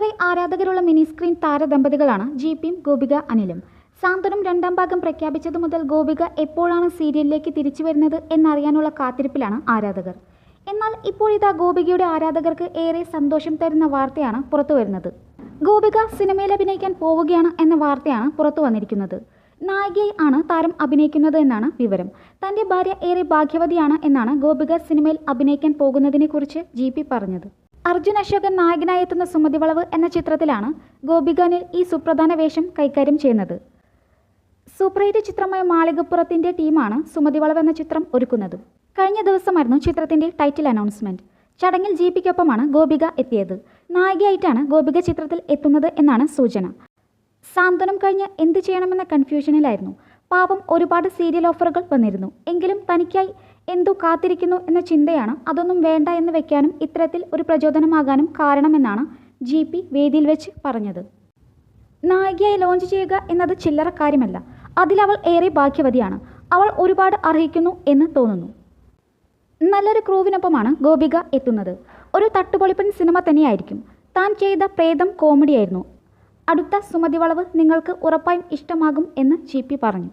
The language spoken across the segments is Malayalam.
ഏറെ ആരാധകരുള്ള മിനി സ്ക്രീൻ താരദമ്പതികളാണ് ജിപിയും ഗോപിക അനിലും. സാന്ത്വനം രണ്ടാം ഭാഗം പ്രഖ്യാപിച്ചതു മുതൽ ഗോപിക എപ്പോഴാണ് സീരിയലിലേക്ക് തിരിച്ചു വരുന്നത് എന്നറിയാനുള്ള കാത്തിരിപ്പിലാണ് ആരാധകർ. എന്നാൽ ഇപ്പോഴിതാ ഗോപികയുടെ ആരാധകർക്ക് ഏറെ സന്തോഷം തരുന്ന വാർത്തയാണ് പുറത്തു വരുന്നത്. ഗോപിക സിനിമയിൽ അഭിനയിക്കാൻ പോവുകയാണ് എന്ന വാർത്തയാണ് പുറത്തു വന്നിരിക്കുന്നത്. നായികയായി ആണ് താരം അഭിനയിക്കുന്നത് എന്നാണ് വിവരം. തന്റെ ഭാര്യ ഏറെ ഭാഗ്യവതിയാണ് എന്നാണ് ഗോപിക സിനിമയിൽ അഭിനയിക്കാൻ പോകുന്നതിനെക്കുറിച്ച് ജി പി പറഞ്ഞത്. അർജുൻ അശോകൻ നായകനായി എത്തുന്ന സുമതി എന്ന ചിത്രത്തിലാണ് ഗോപികാനിൽ ഈ സുപ്രധാന വേഷം കൈകാര്യം ചെയ്യുന്നത്. സൂപ്പർ ചിത്രമായ മാളികപ്പുറത്തിന്റെ ടീമാണ് സുമതി വളവ് എന്ന ചിത്രം ഒരുക്കുന്നത്. കഴിഞ്ഞ ദിവസമായിരുന്നു ചിത്രത്തിന്റെ ടൈറ്റിൽ അനൗൺസ്മെന്റ് ചടങ്ങിൽ ജി പിക്കൊപ്പമാണ് ഗോപിക എത്തിയത്. നായികയായിട്ടാണ് ഗോപിക ചിത്രത്തിൽ എത്തുന്നത് എന്നാണ് സൂചന. സാന്ത്വനം കഴിഞ്ഞ് എന്ത് ചെയ്യണമെന്ന കൺഫ്യൂഷനിലായിരുന്നു. പാപം ഒരുപാട് സീരിയൽ ഓഫറുകൾ വന്നിരുന്നു. എങ്കിലും തനിക്കായി എന്തോ കാത്തിരിക്കുന്നു എന്ന ചിന്തയാണ് അതൊന്നും വേണ്ട എന്ന് വെക്കാനും ഇത്തരത്തിൽ ഒരു പ്രചോദനമാകാനും കാരണമെന്നാണ് ജി പി വേദിയിൽ വെച്ച് പറഞ്ഞത്. നായികയായി ലോഞ്ച് ചെയ്യുക എന്നത് ചില്ലറ കാര്യമല്ല. അതിലവൾ ഏറെ ഭാഗ്യവതിയാണ്. അവൾ ഒരുപാട് അർഹിക്കുന്നു എന്ന് തോന്നുന്നു. നല്ലൊരു ക്രൂവിനൊപ്പമാണ് ഗോപിക എത്തുന്നത്. ഒരു തട്ടുപൊളിപ്പൻ സിനിമ തന്നെയായിരിക്കും. താൻ ചെയ്ത പ്രേതം കോമഡിയായിരുന്നു. അടുത്ത സുമതി വളവ് നിങ്ങൾക്ക് ഉറപ്പായും ഇഷ്ടമാകും എന്ന് ജി പി പറഞ്ഞു.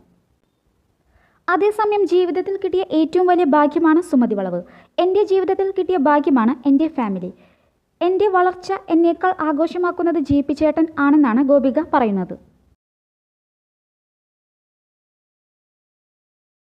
അതേസമയം ജീവിതത്തിൽ കിട്ടിയ ഏറ്റവും വലിയ ഭാഗ്യമാണ് സുമതി വളവ്. എന്റെ ജീവിതത്തിൽ കിട്ടിയ ഭാഗ്യമാണ് എന്റെ ഫാമിലി. എന്റെ വളർച്ച എന്നേക്കാൾ ആഘോഷമാക്കുന്നത് ജി പി ചേട്ടൻ ആണെന്നാണ് ഗോപിക പറയുന്നത്.